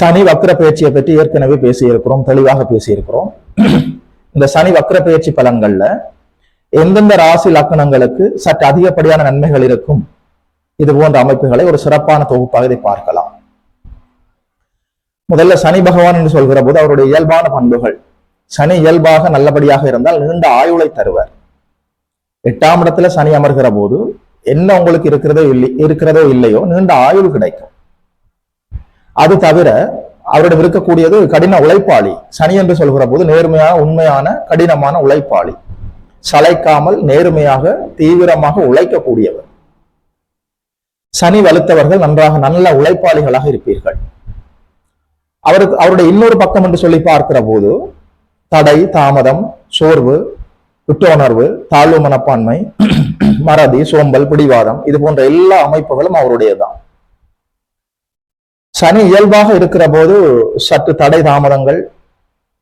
சனி வக்ர பயிற்சியை பற்றி ஏற்கனவே பேசியிருக்கிறோம் தெளிவாக பேசியிருக்கிறோம். இந்த சனி வக்ர பயிற்சி பலன்கள்ல எந்தெந்த ராசி லக்கணங்களுக்கு சற்று அதிகப்படியான நன்மைகள் இருக்கும்? இது போன்ற அமைப்புகளை ஒரு சிறப்பான தொகுப்பாக இதை பார்க்கலாம். முதல்ல சனி பகவான் என்று சொல்கிற போது அவருடைய இயல்பான பண்புகள். சனி இயல்பாக நல்லபடியாக இருந்தால் நீண்ட ஆயுளை தருவார். எட்டாம் இடத்துல சனி அமர்கிற போது என்ன உங்களுக்கு இருக்கிறதோ இல்லை இருக்கிறதோ இல்லையோ நீண்ட ஆயுள் கிடைக்கும். அது தவிர அவரிடம் இருக்கக்கூடியது கடின உழைப்பாளி. சனி என்று சொல்கிற போது நேர்மையான உண்மையான கடினமான உழைப்பாளி. சளைக்காமல் நேர்மையாக தீவிரமாக உழைக்கக்கூடியவர். சனி வலுத்தவர்கள் நன்றாக நல்ல உழைப்பாளிகளாக இருப்பீர்கள். அவருக்கு அவருடைய இன்னொரு பக்கம் என்று சொல்லி பார்க்கிற போது தடை தாமதம் சோர்வு குற்ற தாழ்வு மனப்பான்மை மறதி சோம்பல் பிடிவாதம் இது போன்ற எல்லா அமைப்புகளும் அவருடையதான் சனி இயல்பாக இருக்கிற போது சற்று தடை தாமதங்கள்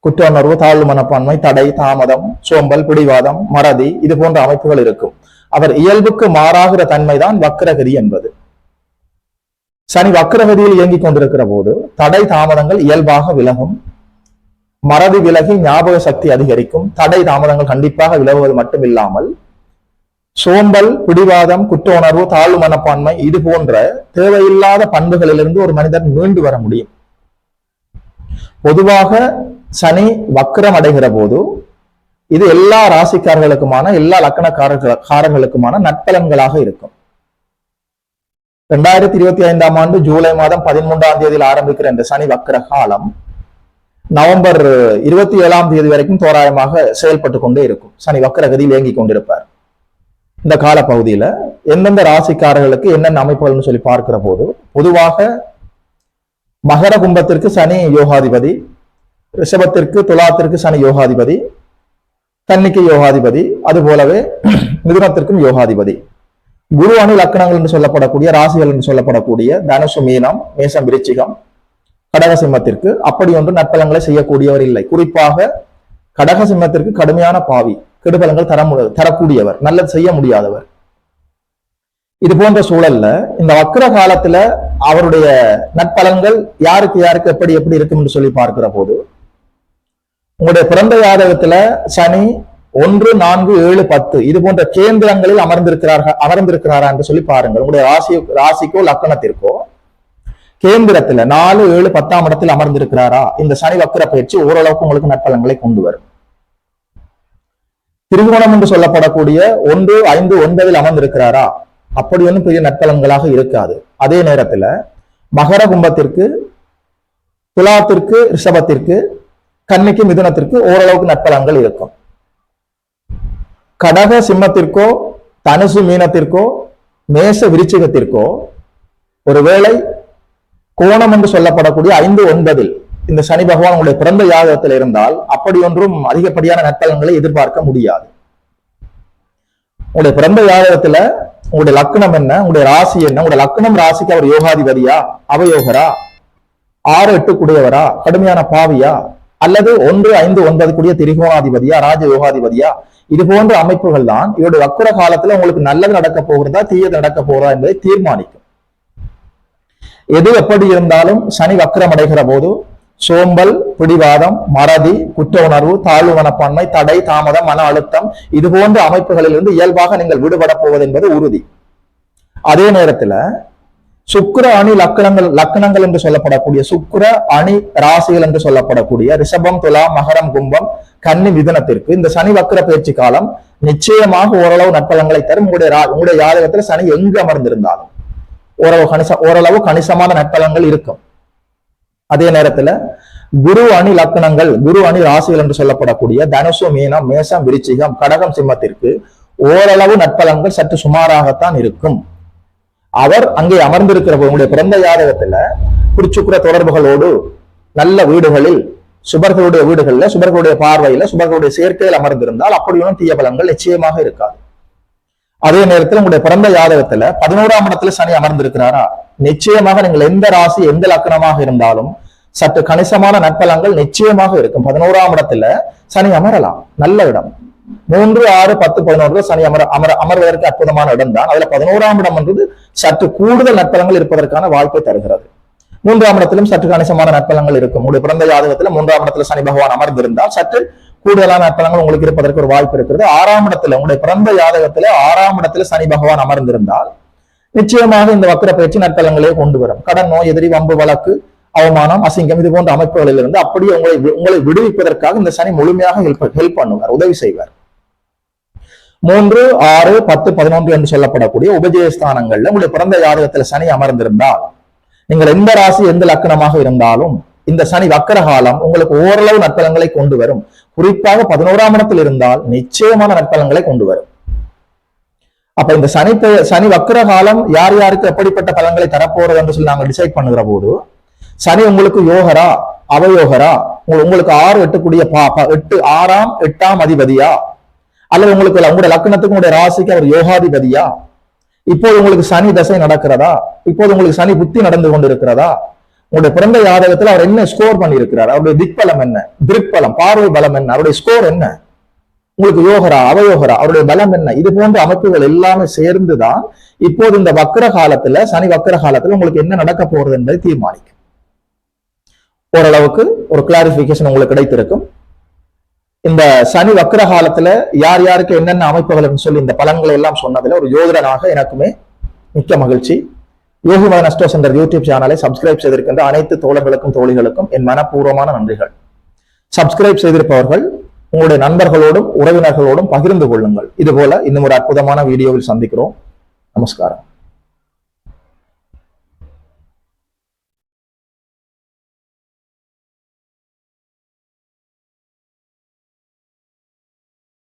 குற்ற உணர்வு தாழ்வு மனப்பான்மை தடை தாமதம் சோம்பல் பிடிவாதம் மறதி இது போன்ற அமைப்புகள் இருக்கும். அவர் இயல்புக்கு மாறாகிற தன்மைதான் வக்கரகதி என்பது. சனி வக்கரகதியில் இயங்கிக் கொண்டிருக்கிற போது தடை தாமதங்கள் இயல்பாக விலகும். மறதி விலகி ஞாபக சக்தி அதிகரிக்கும். தடை தாமதங்கள் கண்டிப்பாக விலகுவது மட்டும் இல்லாமல் சோம்பல் பிடிவாதம் குற்ற உணர்வு தாழ்வு மனப்பான்மை இது போன்ற தேவையில்லாத பண்புகளிலிருந்து ஒரு மனிதன் மீண்டு வர முடியும். பொதுவாக சனி வக்கரம் அடைகிற போது இது எல்லா ராசிக்காரர்களுக்குமான எல்லா லக்கணக்காரர்களுக்குமான நட்பலன்களாக இருக்கும். இரண்டாயிரத்தி இருபத்தி ஐந்தாம் ஆண்டு ஜூலை மாதம் பதிமூன்றாம் தேதியில் ஆரம்பிக்கிற இந்த சனி வக்கர காலம் நவம்பர் இருபத்தி ஏழாம் தேதி வரைக்கும் தோராயமாக செயல்பட்டு கொண்டே இருக்கும். சனி வக்ரகதியில் இயங்கிக் கொண்டிருப்பார். இந்த கால பகுதியில எந்தெந்த ராசிக்காரர்களுக்கு என்னென்ன அமைப்புகள்னு சொல்லி பார்க்கிற போது பொதுவாக மகர கும்பத்திற்கு சனி யோகாதிபதி ரிஷபத்திற்கு துலாத்திற்கு சனி யோகாதிபதி கன்னிக்கு யோகாதிபதி அது போலவே மிதுனத்திற்கும் யோகாதிபதி. குரு அணு லக்கணங்கள் என்று சொல்லப்படக்கூடிய ராசிகள் என்று சொல்லப்படக்கூடிய தனுசு மீனம் மேசம் விருச்சிகம் கடகசிம்மத்திற்கு அப்படி ஒன்று நற்பலங்களை செய்யக்கூடியவர் இல்லை. குறிப்பாக கடகசிம்மத்திற்கு கடுமையான பாவி. கெடுபலங்கள் தர முடியாது தரக்கூடியவர் நல்லது செய்ய முடியாதவர். இது போன்ற சூழல்ல இந்த வக்கர காலத்துல அவருடைய நற்பலன்கள் யாருக்கு யாருக்கு எப்படி எப்படி இருக்கும் என்று சொல்லி பார்க்கிற போது உங்களுடைய பிறந்த ஜாதகத்துல சனி ஒன்று நான்கு ஏழு பத்து இது போன்ற கேந்திரங்களில் அமர்ந்திருக்கிறார்கள் அமர்ந்திருக்கிறாரா என்று சொல்லி பாருங்கள். உங்களுடைய ராசி ராசிக்கோ லக்கணத்திற்கோ கேந்திரத்துல நாலு ஏழு பத்தாம் இடத்தில் அமர்ந்திருக்கிறாரா? இந்த சனி வக்கர பயிற்சி ஓரளவுக்கு உங்களுக்கு நற்பலன்களை கொண்டு வரும். திருகோணம் என்று சொல்லப்படக்கூடிய ஒன்று ஐந்து ஒன்பதில் அமர்ந்திருக்கிறாரா? அப்படி ஒன்றும் பெரிய நற்பலன்களாக இருக்காது. அதே நேரத்துல மகர கும்பத்திற்கு துலாத்திற்கு ரிஷபத்திற்கு கன்னிக்கு மிதுனத்திற்கு ஓரளவுக்கு நற்பலன்கள் இருக்கும். கடக சிம்மத்திற்கோ தனுசு மீனத்திற்கோ மேச விருச்சிகத்திற்கோ ஒருவேளை கோணம் என்று சொல்லப்படக்கூடிய ஐந்து ஒன்பதில் இந்த சனி பகவான் உங்களுடைய பிறந்த யாகத்தில் இருந்தால் அப்படி ஒன்றும் அதிகப்படியான நற்பலன்களை எதிர்பார்க்க முடியாது. உங்களுடைய பிறந்த யாகத்துல உங்களுடைய லக்னம் என்ன? உங்களுடைய ராசி என்ன? உங்களுடைய லக்னம் ராசிக்கு அவர் யோகாதிபதியா? அவயோகரா? ஆறு எட்டு கூடியவரா? கடுமையான பாவியா? அல்லது ஒன்று ஐந்து ஒன்பது கூடிய திரிகோணாதிபதியா? ராஜ யோகாதிபதியா? இது போன்ற அமைப்புகள் தான் இவருடைய வக்குர காலத்துல உங்களுக்கு நல்லது நடக்க போகிறதா தீயது நடக்க போகிறதா என்பதை தீர்மானிக்கும். எது எப்படி இருந்தாலும் சனி வக்கரம் அடைகிற போது சோம்பல் பிடிவாதம் மறதி குற்ற உணர்வு தாழ்வு மனப்பான்மை தடை தாமதம் மன அழுத்தம் இது போன்ற அமைப்புகளிலிருந்து இயல்பாக நீங்கள் விடுபட போவது என்பது உறுதி. அதே நேரத்துல சுக்கர அணி லக்கணங்கள் லக்கணங்கள் என்று சொல்லப்படக்கூடிய சுக்கர அணி ராசிகள் என்று சொல்லப்படக்கூடிய ரிஷபம் துலா மகரம் கும்பம் கன்னி மிதனத்திற்கு இந்த சனி வக்கர பயிற்சி காலம் நிச்சயமாக ஓரளவு நற்பலங்களை தரும். உங்களுடைய உங்களுடைய ஜாதகத்துல சனி எங்கு அமர்ந்திருந்தாலும் ஓரளவு கணிச ஓரளவு கணிசமான நற்பலங்கள் இருக்கும். அதே நேரத்துல குரு அணி லக்கணங்கள் குரு அணி ராசிகள் என்று சொல்லப்படக்கூடிய தனுசு மீனம் மேசம் விருச்சிகம் கடகம் சிம்மத்திற்கு ஓரளவு நற்பலன்கள் சற்று சுமாராகத்தான் இருக்கும். அவர் அங்கே அமர்ந்திருக்கிற உங்களுடைய பிறந்த ஜாதகத்துல குறிச்சுக்குற தொடர்புகளோடு நல்ல வீடுகளில் சுபர்களுடைய வீடுகளில் சுபர்களுடைய பார்வையில சுபர்களுடைய சேர்க்கையில் அமர்ந்திருந்தால் அப்படி ஒன்றும் தீய பலன்கள் நிச்சயமாக இருக்காது. அதே நேரத்தில் உங்களுடைய பிறந்த ஜாதகத்துல பதினோராம் இடத்துல சனி அமர்ந்திருக்கிறாரா? நிச்சயமாக நீங்கள் எந்த ராசி எந்த லக்கணமாக இருந்தாலும் சற்று கணிசமான நற்பலங்கள் நிச்சயமாக இருக்கும். பதினோராம் இடத்துல சனி அமரலாம். நல்ல இடம். மூன்று ஆறு பத்து பதினொன்று சனி அமர அமர அமர்வதற்கு அற்புதமான இடம் தான். அதுல பதினோராம் இடம் என்பது சற்று கூடுதல் நற்பலங்கள் இருப்பதற்கான வாய்ப்பை தருகிறது. மூன்றாம் இடத்திலும் சற்று கணிசமான நற்பலங்கள் இருக்கும். உங்களுடைய பிறந்த ஜாதகத்துல மூன்றாம் இடத்துல சனி பகவான் அமர்ந்திருந்தால் சற்று கூடுதலான நற்பலங்கள் உங்களுக்கு இருப்பதற்கு ஒரு வாய்ப்பு இருக்கிறது. ஆறாம் இடத்துல உங்களுடைய பிறந்த ஜாதகத்துல ஆறாம் இடத்துல சனி பகவான் அமர்ந்திருந்தால் நிச்சயமாக இந்த வக்கர பயிற்சி நற்பலங்களே கொண்டு வரும். கடன் நோய் எதிரி வம்பு வழக்கு அவமானம் அசிங்கம் இது போன்ற அமைப்புகளிலிருந்து அப்படியே உங்களை உங்களை விடுவிப்பதற்காக இந்த சனி முழுமையாக ஹெல்ப் ஹெல்ப் பண்ணுவார் உதவி செய்வார். மூன்று ஆறு பத்து பதினொன்று என்று சொல்லப்படக்கூடிய உபஜயஸ்தானங்கள்ல உங்களுடைய பிறந்த ஜாதகத்துல சனி அமர்ந்திருந்தால் நீங்கள் எந்த ராசி எந்த லக்கணமாக இருந்தாலும் இந்த சனி வக்கர காலம் உங்களுக்கு ஓரளவு நற்பலங்களை கொண்டு வரும். குறிப்பாக பதினோராம் இடத்தில் இருந்தால் நிச்சயமான நற்பலங்களை கொண்டு வரும். அப்ப இந்த சனி சனி வக்கர காலம் யார் யாருக்கு எப்படிப்பட்ட பலன்களை தரப்போறது என்று சொல்லி நாங்கள் டிசைட் பண்ணுகிற போது சனி உங்களுக்கு யோகரா அவயோகரா உங்களுக்கு ஆறு எட்டுக்கூடிய பா- பா- எட்டு ஆறாம் எட்டாம் அதிபதியா? அல்லது உங்களுக்கு உங்களுடைய லக்கணத்துக்கு உங்களுடைய ராசிக்கு அவர் யோகாதிபதியா? இப்போது உங்களுக்கு சனி தசை நடக்கிறதா? இப்போது உங்களுக்கு சனி புத்தி நடந்து கொண்டிருக்கிறதா? உங்களுடைய பிறந்த ஜாதகத்துல அவர் என்ன ஸ்கோர் பண்ணியிருக்கிறார்? அவருடைய திக்பலம் என்ன? திருப்பலம் பார்வை பலம் என்ன? அவருடைய ஸ்கோர் என்ன? உங்களுக்கு யோகரா அவயோகரா அவருடைய பலம் என்ன? இது போன்ற அமைப்புகள் எல்லாமே சேர்ந்துதான் இப்போது இந்த வக்கர காலத்துல சனி வக்கர காலத்துல உங்களுக்கு என்ன நடக்க போறது என்பதை தீர்மானிக்கும். ஓரளவுக்கு ஒரு கிளாரிபிகேஷன் உங்களுக்கு கிடைத்திருக்கும். இந்த சனி வக்கர காலத்துல யார் யாருக்கு என்னென்ன அமைப்புகள் சொல்லி இந்த பலன்களை எல்லாம் சொன்னதுல ஒரு யோகரனாக எனக்குமே மிக்க மகிழ்ச்சி. யோகி மதனஸ்டோஸ் என்ற யூடியூப் சேனலை சப்ஸ்கிரைப் செய்திருக்கின்ற அனைத்து தோழர்களுக்கும் தோழிகளுக்கும் என் மனப்பூர்வமான நன்றிகள். சப்ஸ்கிரைப் செய்திருப்பவர்கள் உங்களுடைய நண்பர்களோடும் உறவினர்களோடும் பகிர்ந்து கொள்ளுங்கள். இதுபோல இன்னும் ஒரு அற்புதமான வீடியோவில் சந்திக்கிறோம். நமஸ்காரம்.